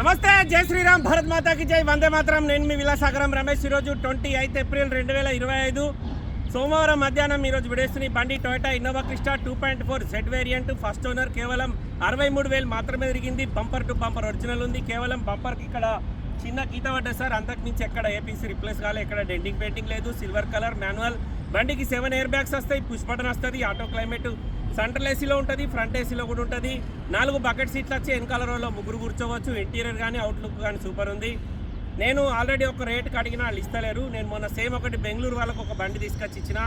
నమస్తే జై శ్రీరామ్ భరత్ మాతాకి జై వందే మాత్రం. నేను మీ విలాసాగరం రమేష్. ఈరోజు ట్వంటీ ఎయిత్ ఏప్రిల్ రెండు వేల ఇరవై ఐదు సోమవారం మధ్యాహ్నం ఈరోజు విడేస్తున్న బండి Toyota Innova Crysta two point four Z variant. First owner కేవలం అరవై మూడు వేలు మాత్రమే తిరిగింది. బంపర్ టు బంపర్ ఒరిజినల్ ఉంది. కేవలం బంపర్కి ఇక్కడ చిన్న గీత పడ్డది సార్. అంతకుమించి ఎక్కడ ఏపీసీ రిప్లేస్ కాలే. ఎక్కడ డెంటింగ్ పెయింటింగ్ లేదు. Silver colour manual. బండికి సెవెన్ ఎయిర్ బ్యాగ్స్ వస్తాయి. పుష్ బటన్ వస్తుంది. ఆటో క్లైమేట్ సెంట్రల్ ఏసీలో ఉంటుంది ఫ్రంట్ ఏసీలో కూడా ఉంటుంది. నాలుగు బకెట్ సీట్లు వచ్చి వెనకాల రోజులో ముగ్గురు కూర్చోవచ్చు. ఇంటీరియర్ కానీ అవుట్లుక్ కానీ సూపర్ ఉంది. నేను ఆల్రెడీ ఒక రేట్కి అడిగిన వాళ్ళు ఇస్తలేరు. నేను మొన్న సేమ్ ఒకటి బెంగళూరు వాళ్ళకు ఒక బండి తీసుకొచ్చి ఇచ్చిన.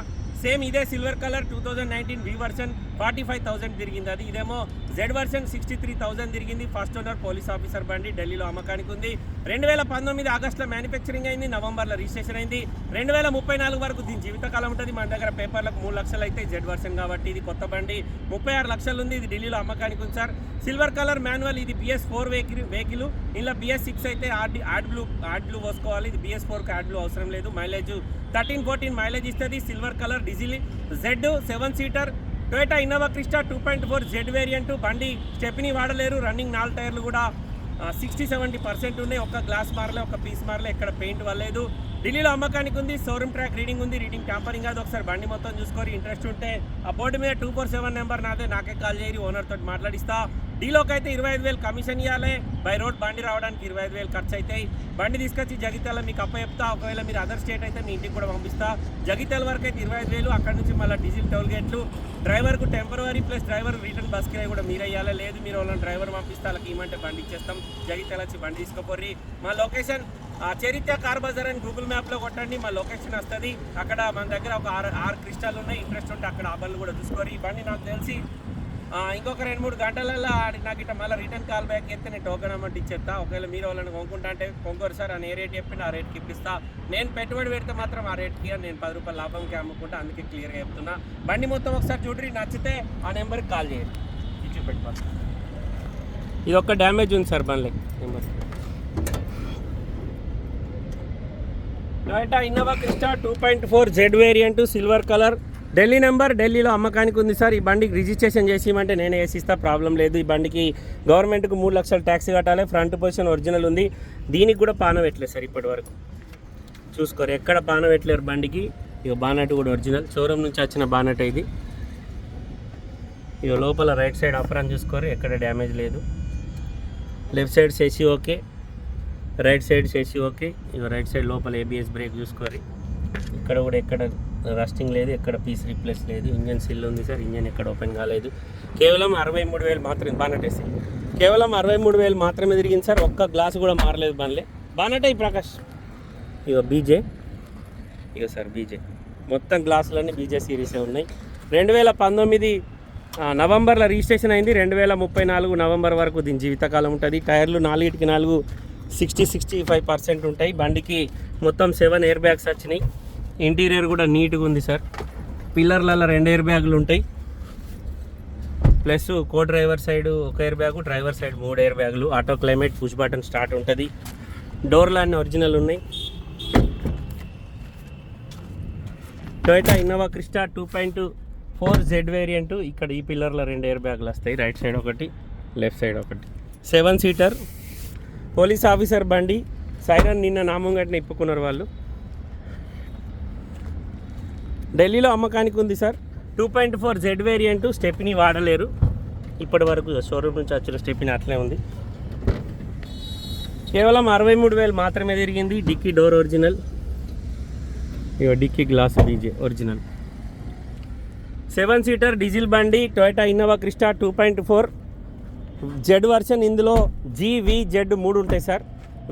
సేమ్ ఇదే silver colour two thousand nineteen V version forty five thousand తిరిగింది. అది ఇదేమో Z version sixty three thousand తిరిగింది. ఫస్ట్ ఓనర్ పోలీస్ ఆఫీసర్ బండి ఢిల్లీలో అమ్మకానికి ఉంది రెండు వేల పంతొమ్మిది ఆగస్టులో మ్యానుఫ్యాక్చరింగ్ అయింది నవంబర్లో రిజిస్ట్రేషన్ అయింది. రెండు వేల ముప్పై నాలుగు వరకు దీని జీవితకాలం ఉంటుంది. మన దగ్గర పేపర్లకు మూడు లక్షలు అయితే జెడ్ వర్షన్ కాబట్టి ఇది కొత్త బండి. ముప్పై ఆరు లక్షలు ఉంది ఇది ఢిల్లీలో అమ్మకానికి ఉంది సార్. సిల్వర్ కలర్ మాన్యువల్ ఇది బిఎస్ ఫోర్ వెహికల్ వెహికల్ ఇలా బిఎస్ సిక్స్ అయితే ad ad blue ad blue పోసుకోవాలి. ఇది బిఎస్ ఫోర్కి ఆడ్ బ్లూ అవసరం లేదు. మైలేజ్ థర్టీన్ ఫోర్టీన్ మైలేజ్ ఇస్తుంది. Silver colour diesel Z seven seater Toyota Innova Crysta two point four Z variant. బండి stepney వాడలేరు. రన్నింగ్ నాలుగు టైర్లు కూడా సిక్స్టీ సెవెంటీ పర్సెంట్ ఉన్నాయి. ఒక గ్లాస్ మారలే ఒక పీస్ మారలే ఎక్కడ పెయింట్ వల్లేదు ఢిల్లీలో అమ్మకానికి ఉంది షోరూమ్ ట్రాక్ రీడింగ్ ఉంది రీడింగ్ ట్యాంపరింగ్ కాదు. ఒకసారి బండి మొత్తం చూసుకొని ఇంట్రెస్ట్ ఉంటే. ఆ బోర్డు మీద టూ ఫోర్ సెవెన్ నెంబర్ నాదే. నాకే కాల్ చేయరు ఓనర్ తోటి మాట్లాడిస్తా. డీలోకి అయితే ఇరవై ఐదు వేలు కమిషన్ ఇవ్వాలి బై రోడ్ బండి రావడానికి ఇరవై ఐదు వేలు ఖర్చు అవుతాయి బండి తీసుకొచ్చి జగిత్యాల మీకు అప్ప చెప్తా ఒకవేళ మీరు అదర్ స్టేట్ అయితే మీ ఇంటికి కూడా పంపిస్తా. జగిత్యాల వరకు అయితే ఇరవై ఐదు వేలు అక్కడ నుంచి మళ్ళీ డీజిల్ టోల్ గేట్లు. డ్రైవర్కు temporary plus driver return bus కిరాయి కూడా మీరు అయ్యాలి లేదు మీరు వాళ్ళని డ్రైవర్ పంపిస్తే వాళ్ళకి ఏమంటే బండి ఇచ్చేస్తాం. జగిత్యాల వచ్చి బండి తీసుకుపోర్రి. మా లొకేషన్ చరిత్ర కార్ బజార్ అని గూగుల్ మ్యాప్లో కొట్టండి. మా లొకేషన్ వస్తుంది. అక్కడ మన దగ్గర ఒక ఆరు ఆరు క్రిస్టాలు ఉన్నాయి. ఇంట్రెస్ట్ ఉంటే అక్కడ ఆ బండ్లు కూడా చూసుకోరు ఈ బండి నాకు తెలిసి ఇంకొక రెండు మూడు గంటలలో ఆడి నాకు ఇట్లా మళ్ళీ రిటర్న్ కాల్ బ్యాక్ చేస్తే నేను టోకెన్ అమౌంట్ ఇచ్చేస్తా ఒకవేళ మీరు వాళ్ళని కొనుక్కుంటా అంటే కొనుక్కోరు సార్ అని ఏ రేట్ చెప్పిన ఆ రేట్కి ఇప్పిస్తా. నేను పెట్టుబడి పెడితే మాత్రం ఆ రేట్కి నేను పది రూపాయల లాభంకి అమ్ముకుంటా అందుకే క్లియర్గా చెప్తున్నా. బండి మొత్తం ఒకసారి చూడరి నచ్చితే ఆ నెంబర్కి కాల్ చేయండి. ఇచ్చి పెట్టుకోండి ఇది ఒక్క డ్యామేజ్ ఉంది sir బండ్లే number Toyota Innova Crysta two point four Z variant silver colour Delhi number ఢిల్లీలో అమ్మకానికి ఉంది సార్. ఈ బండికి రిజిస్ట్రేషన్ చేసి నేనే వేసిస్తా ప్రాబ్లం లేదు. ఈ బండికి గవర్నమెంట్కి మూడు లక్షలు ట్యాక్స్ కట్టాలి ఫ్రంట్ పొజిషన్ ఒరిజినల్ ఉంది. దీనికి కూడా పాన పెట్టలేదు సార్ ఇప్పటి వరకు చూసుకోరు ఎక్కడ బాణ పెట్టలేరు బండికి? ఇక బానట్ కూడా ఒరిజినల్. షోరూమ్ నుంచి వచ్చిన బానట్ ఇది. ఇక లోపల రైట్ సైడ్ అఫరాన్ చూసుకోరు ఎక్కడ డ్యామేజ్ లేదు. లెఫ్ట్ సైడ్ సెసి ఓకే. రైట్ సైడ్ చేసి ఓకే. ఇక రైట్ సైడ్ లోపల ఏబిఎస్ బ్రేక్ చూసుకోరి ఇక్కడ కూడా ఎక్కడ రస్టింగ్ లేదు ఎక్కడ పీస్ రీప్లేస్ లేదు. ఇంజన్ సిల్ ఉంది సార్ ఇంజన్ ఎక్కడ ఓపెన్ కాలేదు. కేవలం అరవై మూడు వేలు మాత్రమే బానటేసి కేవలం అరవై మూడు వేలు మాత్రమే తిరిగింది సార్. ఒక్క గ్లాస్ కూడా మారలేదు బండ్లే. బానటే ప్రకాష్. ఇక బీజే ఇక సార్ బీజే మొత్తం గ్లాసులన్నీ బీజే సిరీసే ఉన్నాయి. రెండు వేల పంతొమ్మిది నవంబర్లో రిజిస్ట్రేషన్ అయింది. రెండు వేల ముప్పై నాలుగు నవంబర్ వరకు దీని జీవితకాలం ఉంటుంది. టైర్లు నాలుగిటికి నాలుగు సిక్స్టీ సిక్స్టీ ఫైవ్ పర్సెంట్ ఉంటాయి. బండికి మొత్తం సెవెన్ ఎయిర్ బ్యాగ్స్ వచ్చినాయి. ఇంటీరియర్ కూడా నీట్గా ఉంది సార్. పిల్లర్లలో రెండు ఎయిర్ బ్యాగులు ఉంటాయి. ప్లస్ కో డ్రైవర్ సైడ్ ఒక ఎయిర్ బ్యాగు డ్రైవర్ సైడ్ మూడు ఎయిర్ బ్యాగులు. Auto climate push button start ఉంటుంది. డోర్లు అన్నీ ఒరిజినల్ ఉన్నాయి. Toyota Innova Crysta two point four Z variant. ఇక్కడ ఈ పిల్లర్లో రెండు ఎయిర్ బ్యాగులు వస్తాయి. రైట్ సైడ్ ఒకటి లెఫ్ట్ సైడ్ ఒకటి. Seven seater. పోలీస్ ఆఫీసర్ బండి. సైరన్ నిన్న నామం గట్టిన ఇప్పుకున్నారు వాళ్ళు. ఢిల్లీలో అమ్మకానికి ఉంది sir. Two point four Z variant stepney వాడలేరు. ఇప్పటి వరకు షోరూమ్ నుంచి వచ్చిన స్టెప్ని అట్లే ఉంది. కేవలం అరవై మూడు వేలు మాత్రమే తిరిగింది డిక్కీ డోర్ ఒరిజినల్. ఇగో డిక్కీ గ్లాస్ డీజే ఒరిజినల్. సెవెన్ సీటర్ డీజిల్ బండి Toyota Innova Crysta two point four. Z version ఇందులో జీవి జెడ్ మూడు ఉంటాయి సార్.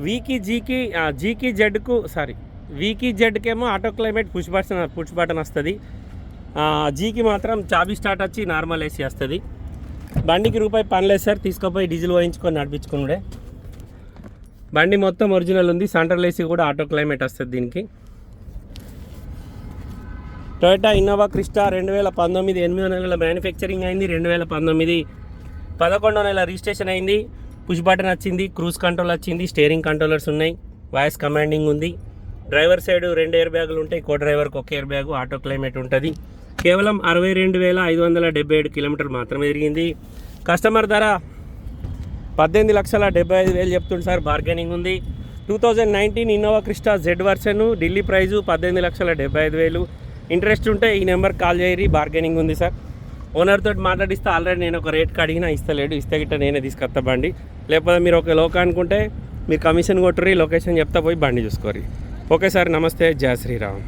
వీకి జీకి జీకి జెడ్కు సారీ వీకి జెడ్కేమో auto climate push button push button వస్తుంది. జీకి మాత్రం చాబీ స్టార్ట్ వచ్చి నార్మల్ ఏసీ వస్తుంది. బండికి రూపాయి పనిలేదు సార్ తీసుకుపోయి డీజిల్ వాయించుకొని నడిపించుకున్నాడే బండి మొత్తం ఒరిజినల్ ఉంది సెంట్రల్ ఏసీ కూడా ఆటో క్లైమేట్ వస్తుంది దీనికి. టొయోటా ఇన్నోవా క్రిస్టా రెండు వేల పంతొమ్మిది ఎనిమిదో నెలల మ్యానుఫ్యాక్చరింగ్ అయింది రెండు వేల పంతొమ్మిది పదకొండో నెల రిజిస్ట్రేషన్ అయింది పుష్ బటన్ వచ్చింది క్రూజ్ కంట్రోల్ వచ్చింది స్టీరింగ్ కంట్రోలర్స్ ఉన్నాయి వాయిస్ కమాండింగ్ ఉంది. డ్రైవర్ సైడ్ రెండు ఎయిర్ బ్యాగులు ఉంటాయి కో డ్రైవర్కి ఒక ఎయిర్ బ్యాగు ఆటో క్లైమేట్ ఉంటుంది. కేవలం అరవై రెండు వేల ఐదు వందల డెబ్బై ఏడు కిలోమీటర్లు మాత్రమే తిరిగింది. కస్టమర్ ధర పద్దెనిమిది లక్షల డెబ్బై ఐదు వేలు చెప్తుంది సార్ బార్గెనింగ్ ఉంది. Two thousand nineteen Innova Crysta Z version Delhi price పద్దెనిమిది లక్షల డెబ్బై ఐదు వేలు. ఇంట్రెస్ట్ ఉంటే ఈ నెంబర్ కాల్ చేయరి బార్గెనింగ్ ఉంది సార్. ఓనర్ తోటి మాట్లాడిస్తే ఆల్రెడీ నేను ఒక రేట్కి అడిగినా ఇస్తలేడు ఇస్తే గిట్ట నేనే తీసుకొస్తా బండి. లేకపోతే మీరు ఒక లోక అనుకుంటే మీరు కమిషన్ కొట్టుర్రి లొకేషన్ చెప్తా పోయి బండి చూసుకోరి ఓకే సార్ నమస్తే జయ శ్రీరామ్.